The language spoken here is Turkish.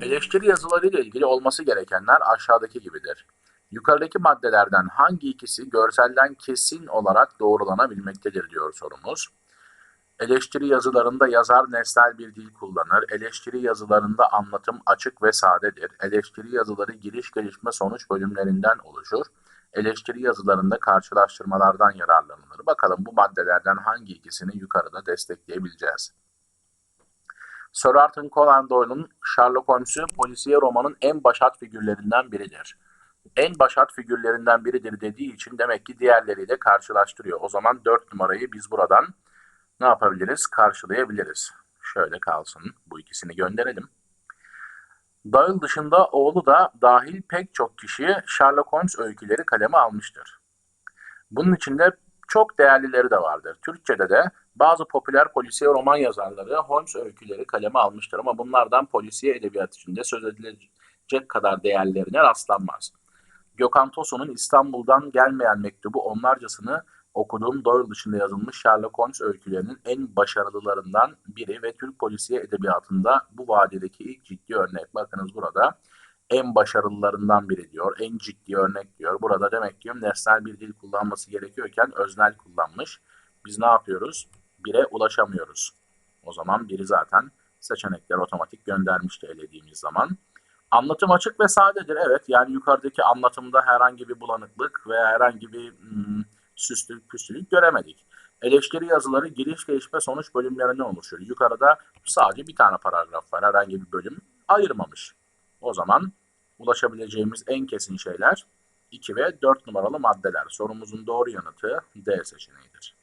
Eleştiri yazıları ile ilgili olması gerekenler aşağıdaki gibidir. Yukarıdaki maddelerden hangi ikisi görselden kesin olarak doğrulanabilmektedir diyor sorumuz. Eleştiri yazılarında yazar nesnel bir dil kullanır. Eleştiri yazılarında anlatım açık ve sadedir. Eleştiri yazıları giriş gelişme sonuç bölümlerinden oluşur. Eleştiri yazılarında karşılaştırmalardan yararlanılır. Bakalım bu maddelerden hangi ikisini yukarıda destekleyebileceğiz. Sir Arthur Conan Doyle'un Sherlock Holmes'u polisiye romanın en başat figürlerinden biridir. En başat figürlerinden biridir dediği için demek ki diğerleriyle karşılaştırıyor. O zaman 4 numarayı biz buradan ne yapabiliriz? Karşılayabiliriz. Şöyle kalsın. Bu ikisini gönderelim. Doyle dışında oğlu da dahil pek çok kişi Sherlock Holmes öyküleri kaleme almıştır. Bunun içinde çok değerlileri de vardır. Türkçe'de de bazı popüler polisiye roman yazarları Holmes öyküleri kaleme almıştır ama bunlardan polisiye edebiyat içinde söz edilecek kadar değerlerine rastlanmaz. Gökhan Tosun'un İstanbul'dan gelmeyen mektubu onlarcasını okuduğum Doyle dışında yazılmış Sherlock Holmes öykülerinin en başarılılarından biri ve Türk polisiye edebiyatında bu vadideki ilk ciddi örnek. Bakınız burada en başarılılarından biri diyor, en ciddi örnek diyor. Burada demek ki nesnel bir dil kullanması gerekiyorken öznel kullanmış. Biz ne yapıyoruz? Bire ulaşamıyoruz. O zaman biri zaten seçenekler otomatik göndermişti elediğimiz zaman. Anlatım açık ve sadedir. Evet yani yukarıdaki anlatımda herhangi bir bulanıklık veya herhangi bir hmm, süslülük püslülük göremedik. Eleştiri yazıları giriş gelişme sonuç bölümlerinden oluşuyor. Yukarıda sadece bir tane paragraf var. Herhangi bir bölüm ayırmamış. O zaman ulaşabileceğimiz en kesin şeyler 2 ve 4 numaralı maddeler. Sorumuzun doğru yanıtı D seçeneğidir.